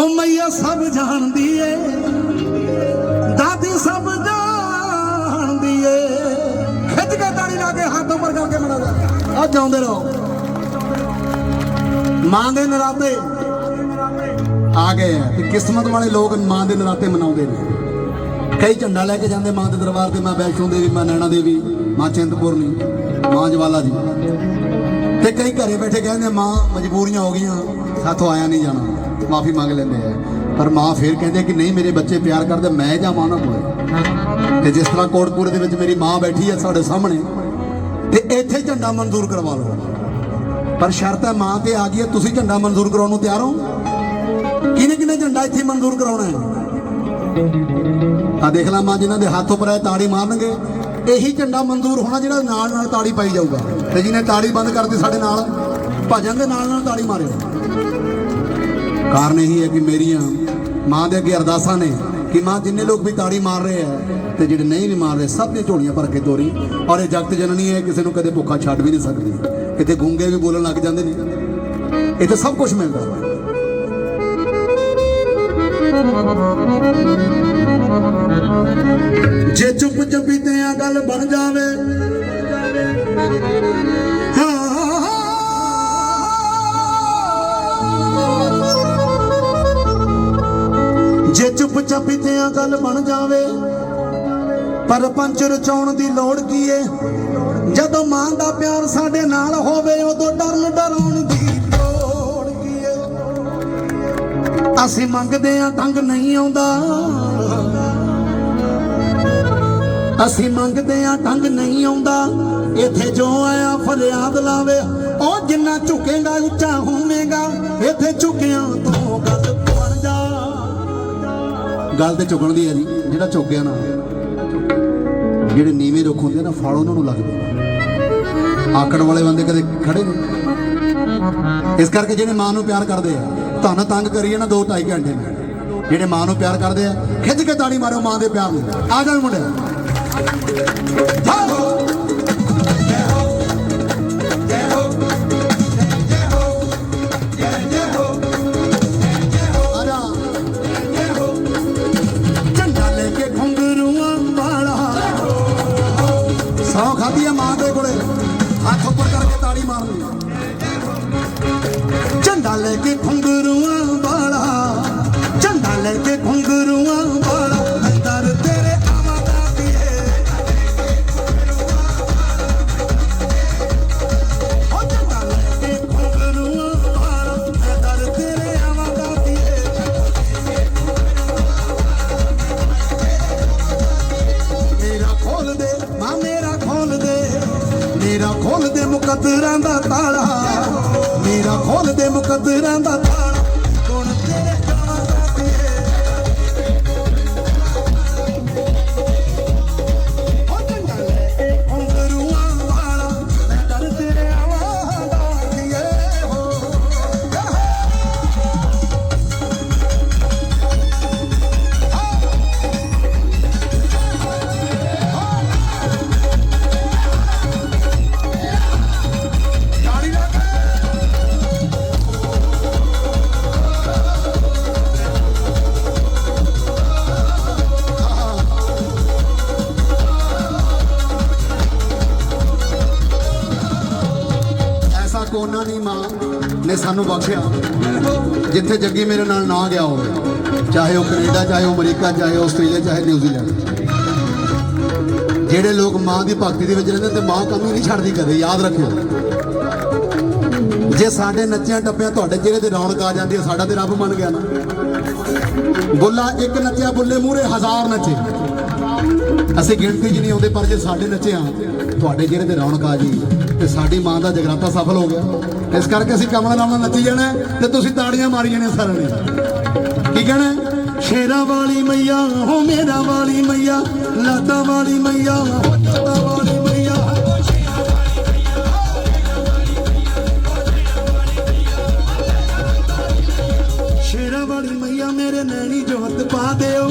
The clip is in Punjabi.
ਉਹ ਮਈਆ ਸਭ ਜਾਣਦੀ ਏ। ਦਾਦੀ ਸਭ ਜਾਣਦੀ ਏ। ਖਿੱਚ ਕੇ ਤਾੜੀ ਲਾ ਕੇ ਹੱਥ ਉੱਪਰ ਕਰਕੇ ਮਨਾਉਂਦਾ ਆ ਜਾਉਂਦੇ ਰਹੋ। ਮਾਂ ਦੇ ਨਰਾਤੇ ਆ ਗਏ ਆ ਤੇ ਕਿਸਮਤ ਵਾਲੇ ਲੋਕ ਮਾਂ ਦੇ ਨਰਾਤੇ ਮਨਾਉਂਦੇ ਨੇ। ਕਈ ਝੰਡਾ ਲੈ ਕੇ ਜਾਂਦੇ ਮਾਂ ਦੇ ਦਰਬਾਰ ਤੇ, ਮਾਂ ਵੈਸ਼ਨੋ ਦੇਵੀ ਮਾਂ ਨੈਣਾ ਦੇਵੀ, ਮਾਂ ਚਿੰਤਪੁਰਨੀ, ਮਾਂ ਜਵਾਲਾ ਜੀ। ਤੇ ਕਈ ਘਰੇ ਬੈਠੇ ਕਹਿੰਦੇ ਮਾਂ ਮਜਬੂਰੀਆਂ ਹੋ ਗਈਆਂ, ਸਾਥੋਂ ਆਇਆ ਨਹੀਂ ਜਾਣਾ, ਮਾਫੀ ਮੰਗ ਲੈਂਦੇ ਆ। ਪਰ ਮਾਂ ਫੇਰ ਕਹਿੰਦੇ ਕਿ ਨਹੀਂ, ਮੇਰੇ ਬੱਚੇ ਪਿਆਰ ਕਰਦੇ, ਮੈਂ ਜਾਵਾਂ ਨਾ ਕੋਲੇ ਤੇ ਜਿਸ ਤਰ੍ਹਾਂ ਕੋਟਪੁਰ ਦੇ ਵਿੱਚ ਮੇਰੀ ਮਾਂ ਬੈਠੀ ਹੈ ਸਾਡੇ ਸਾਹਮਣੇ, ਤੇ ਇੱਥੇ ਝੰਡਾ ਮਨਜ਼ੂਰ ਕਰਵਾ ਲਓ। ਪਰ ਸ਼ਰਤ ਹੈ ਮਾਂ ਤੇ ਆ ਗਈ ਹੈ, ਤੁਸੀਂ ਝੰਡਾ ਮਨਜ਼ੂਰ ਕਰਾਉਣ ਨੂੰ ਤਿਆਰ ਹੋ? ਕਿਹਨੇ ਕਿਹਨੇ ਝੰਡਾ ਇੱਥੇ ਮਨਜ਼ੂਰ ਕਰਾਉਣਾ ਹੈ? ਆ ਦੇਖ ਲਾ ਮਾਂ, ਜਿਨ੍ਹਾਂ ਦੇ ਹੱਥ ਉੱਪਰ ਹੈ ਤਾੜੀ ਮਾਰਨਗੇ ਇਹੀ ਝੰਡਾ ਮਨਜ਼ੂਰ ਹੋਣਾ ਜਿਹੜਾ ਨਾਲ ਨਾਲ ਤਾੜੀ ਪਾਈ ਜਾਊਗਾ। ਤੇ ਜਿਹਨੇ ਤਾੜੀ ਬੰਦ ਕਰਤੀ ਸਾਡੇ ਨਾਲ, ਭਜਨ ਦੇ ਨਾਲ ਨਾਲ ਤਾੜੀ ਮਾਰਿਓ ਕਾਰਨ ਇਹੀ ਹੈ ਕਿ ਮੇਰੀਆਂ ਮਾਂ ਦੇ ਅੱਗੇ ਅਰਦਾਸਾਂ ਨੇ ਕਿ ਮਾਂ, ਜਿੰਨੇ ਲੋਕ ਵੀ ਤਾੜੀ ਮਾਰ ਰਹੇ ਆ ਤੇ ਜਿਹੜੇ ਨਹੀਂ ਵੀ ਮਾਰ ਰਹੇ, ਸਭ ਨੇ ਝੋਲੀਆਂ ਭਰ ਕੇ ਤੋਰੀ। ਔਰ ਇਹ ਜਗਤ ਜਨਨੀ ਹੈ, ਕਿਸੇ ਨੂੰ ਕਦੇ ਭੁੱਖਾ ਛੱਡ ਵੀ ਨਹੀਂ ਸਕਦੀ। ਕਿਤੇ ਗੂੰਗੇ ਵੀ ਬੋਲਣ ਲੱਗ ਜਾਂਦੇ ਨੇ। ਇੱਥੇ ਸਭ ਕੁਝ ਮਿਲਦਾ ਵਾ। ਜੇ ਚੁੱਪ ਚੁੱਪੀ ਤੇ ਆ ਗੱਲ ਬਣ ਜਾਵੇ। ਜੇ ਚੁੱਪ ਚਪੀਤੇ ਆ ਗੱਲ ਬਣ ਜਾਵੇ, ਪਰ ਪੰਚ ਰਚਾਉਣ ਦੀ ਲੋੜ ਕੀ ਏ? ਜਦੋਂ ਮਾਂ ਦਾ ਪਿਆਰ ਸਾਡੇ ਨਾਲ ਹੋਵੇ, ਉਦੋਂ ਡਰਨ ਡਰਾਉਣ ਦੀ ਲੋੜ ਕੀ ਏ? ਅਸੀਂ ਮੰਗਦੇ ਆ ਢੰਗ ਨਹੀਂ ਆਉਂਦਾ। ਅਸੀਂ ਮੰਗਦੇ ਆ ਢੰਗ ਨਹੀਂ ਆਉਂਦਾ। ਇੱਥੇ ਜੋ ਆਇਆ, ਫਰਿਆਦ ਲਾਵੇ। ਉਹ ਜਿੰਨਾ ਝੁਕੇਗਾ, ਉੱਚਾ ਹੋਵੇਗਾ। ਇੱਥੇ ਝੁਕਿਆਂ ਤੋਂ ਗੱਲ ਬਣ ਜਾ। ਗੱਲ ਤੇ ਝੁਕਣ ਦੀ ਹੈ ਜੀ, ਜਿਹੜਾ ਝੁਕਿਆ ਨਾ, ਜਿਹੜੇ ਨੀਵੇਂ ਰੁੱਖ ਹੁੰਦੇ ਆ ਨਾ, ਫਲ ਉਹਨਾਂ ਨੂੰ ਲੱਗਦੇ ਆਕੜ ਵਾਲੇ ਬੰਦੇ ਕਦੇ ਖੜੇ ਨਹੀਂ ਇਸ ਕਰਕੇ ਜਿਹੜੇ ਮਾਂ ਨੂੰ ਪਿਆਰ ਕਰਦੇ ਆ ਤੁਹਾਨੂੰ ਤੰਗ ਕਰੀਏ ਨਾ 2 2.5 ਘੰਟੇ। ਨੂੰ ਜਿਹੜੇ ਮਾਂ ਨੂੰ ਪਿਆਰ ਕਰਦੇ ਆ, ਖਿੱਚ ਕੇ ਤਾੜੀ ਮਾਰੋ ਮਾਂ ਦੇ ਪਿਆਰ ਨੂੰ। ਆ ਜਾਣ ਮੁੰਡੇ। ਝੰਡਾ ਲੈ ਕੇ ਘੁੰਗਰੂਆਂ ਵਾਲਾ ਸੌ ਖਾਦੀ ਆ ਮਾਂ ਦੇ ਕੋਲੇ ਹੱਥ ਉੱਪਰ ਕਰਕੇ ਤਾੜੀ ਮਾਰਨੀ ਝੰਡਾ ਲੈ ਕੇ ਘੁੰਗਰੂਆਂ ਮੁਕੱਦਰਾਂ ਦਾ ਤਾਲਾ। ਮੇਰਾ ਖੋਲ ਦੇ ਮੁਕੱਦਰਾਂ ਦਾ ਤਾਲਾ। ਐਸਾ ਕੋਨਾ ਮਾਂ ਨੇ ਸਾਨੂੰ ਬਖਸ਼ਿਆ। ਜਿੱਥੇ ਜੱਗੀ ਮੇਰੇ ਨਾਲ ਨਾ ਗਿਆ ਹੋਵੇ, ਚਾਹੇ ਉਹ ਕੈਨੇਡਾ, ਚਾਹੇ ਉਹ ਅਮਰੀਕਾ, ਚਾਹੇ ਆਸਟ੍ਰੇਲੀਆ, ਚਾਹੇ ਨਿਊਜ਼ੀਲੈਂਡ। ਜਿਹੜੇ ਲੋਕ ਮਾਂ ਦੀ ਭਗਤੀ ਦੇ ਵਿੱਚ ਰਹਿੰਦੇ ਤੇ ਮਾਂ ਕਮੀ ਨਹੀਂ ਛੱਡਦੀ ਕਦੇ, ਯਾਦ ਰੱਖਿਓ। ਜੇ ਸਾਡੇ ਨੱਚਿਆਂ ਟੱਪਿਆਂ ਤੁਹਾਡੇ ਚਿਹਰੇ ਤੇ ਰੌਣਕ ਆ ਜਾਂਦੀ ਹੈ, ਸਾਡਾ ਤੇ ਰੱਬ ਮੰਨ ਗਿਆ ਨਾ। ਬੁੱਲਾ ਇੱਕ ਨੱਚਿਆ, ਬੁੱਲੇ ਮੂਹਰੇ ਹਜ਼ਾਰ ਨੱਚੇ। ਅਸੀਂ ਗਿਣਤੀ 'ਚ ਨਹੀਂ ਆਉਂਦੇ, ਪਰ ਜੇ ਸਾਡੇ ਨੱਚਿਆਂ ਤੁਹਾਡੇ ਚਿਹਰੇ ਤੇ ਰੌਣਕ ਆ ਜੀ। ਤੇ ਸਾਡੀ ਮਾਂ ਦਾ ਜਗਰਾਤਾ ਸਫਲ ਹੋ ਗਿਆ। ਇਸ ਕਰਕੇ ਅਸੀਂ ਕਮਲ ਨਾਲ ਨੱਚੀ ਜਾਣਾ ਤੇ ਤੁਸੀਂ ਤਾੜੀਆਂ ਮਾਰੀ ਜਾਣੀਆਂ ਸਾਰਿਆਂ ਨੇ। ਕੀ ਕਹਿਣਾ ਹੈ? ਸ਼ੇਰਾਂ ਵਾਲੀ ਮਈਆ ਹੋ ਮੇਰਾ ਵਾਲੀ ਮਈਆ ਲਾਦਾ ਵਾਲੀ ਮਈਆ ਹੋ ਜੋਤਾ ਵਾਲੀ ਵਾਲੀ ਮਈਆ ਮੇਰੇ ਨੈਣੀ ਜੋਤ ਪਾ ਦਿਓ।